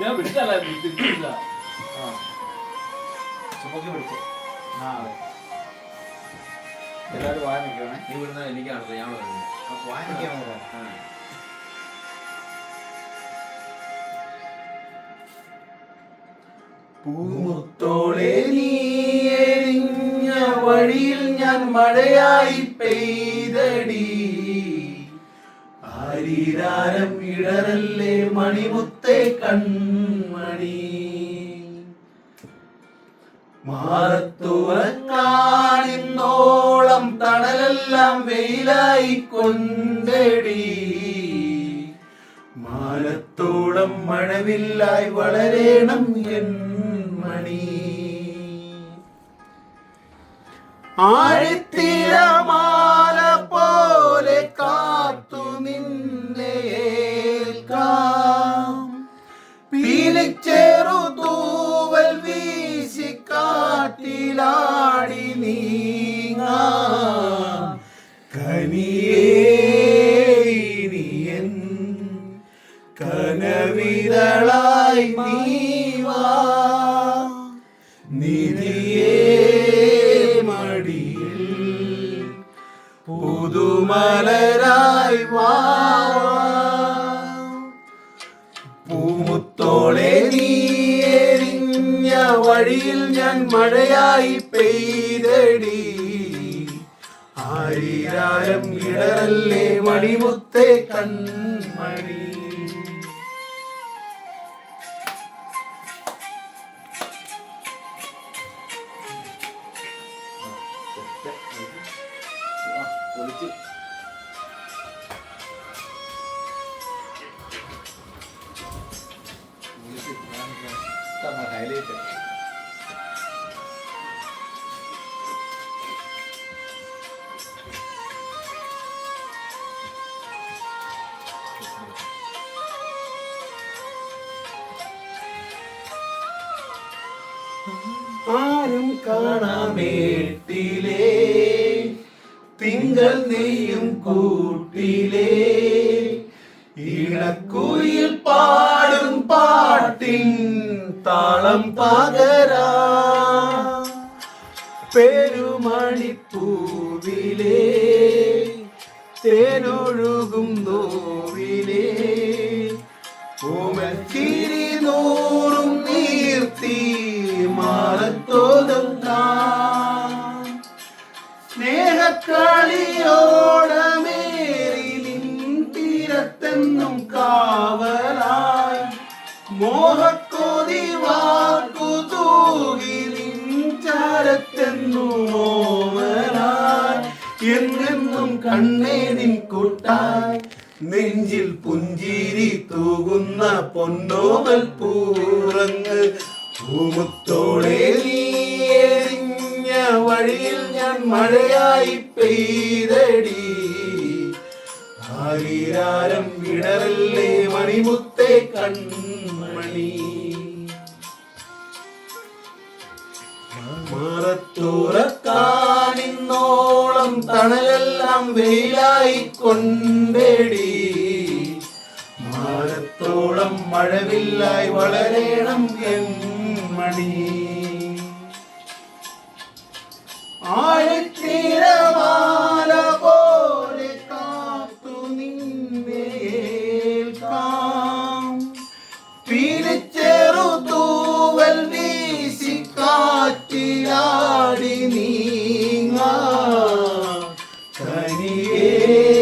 ഞാൻ വിട്ടല്ല തിരിച്ചില്ല ചുമക്കി പിടിച്ച്. ആ എല്ലാവരും വായ നിൽക്കണേ നീ വിടുന്ന എനിക്കാണ് ഞാൻ പറയുന്നത്. നിൽക്കാൻ പൂമുത്തോളെ നീ എരിഞ്ഞ വഴിയിൽ ഞാൻ മഴയായി പെയ്തടി. ആരീരാരം ഇടറല്ലേ മണിമുത്തേ കൺമണി. മാറത്തുറക്കാനിന്നോളം തണലെല്ലാം വെയിലായി കൊണ്ടടി മാനത്തോളം മഴവില്ലായി വളരേണം എൻ മണി കനവിരളായി നീവാ നിധിയേ മടിയിൽ പുതുമലരായി പൂമുത്തോളെ നീയെറിഞ്ഞ വഴിയിൽ ഞാൻ മഴയായി പെയ്തടി. ആരിരാരം ഇടറല്ലേ മണിമുത്തേ കൺമണി. ഹൈലൈറ്റ് ആരും കാണാമേട്ടിലേ തിങ്കൾ നെയ്യും കൂട്ടിലേ. താളം പകരാ. പെരുമണിപ്പൂവിലേ തേനൊഴുകും ഓമലായി എന്നെന്നും കണ്ണേ നിൻ കൂട്ടായി നെഞ്ചിൽ പുഞ്ചിരി തൂകുന്ന പൊന്നോമൽ പൂറങ്ങ്. പൂമുത്തോടെ നീ എരിഞ്ഞ വഴിയിൽ ഞാൻ മഴയായി പെയ്തടി. ആരീരാരം വിടറല്ലേ മണിമുത്തേ കൺമണി. മറത്തുറക്കാനിന്നോളം തണലെല്ലാം വെയിലായി കൊണ്ടേടി മാറത്തോളം മഴവില്ലായി വളരേണം എൻ Shiny.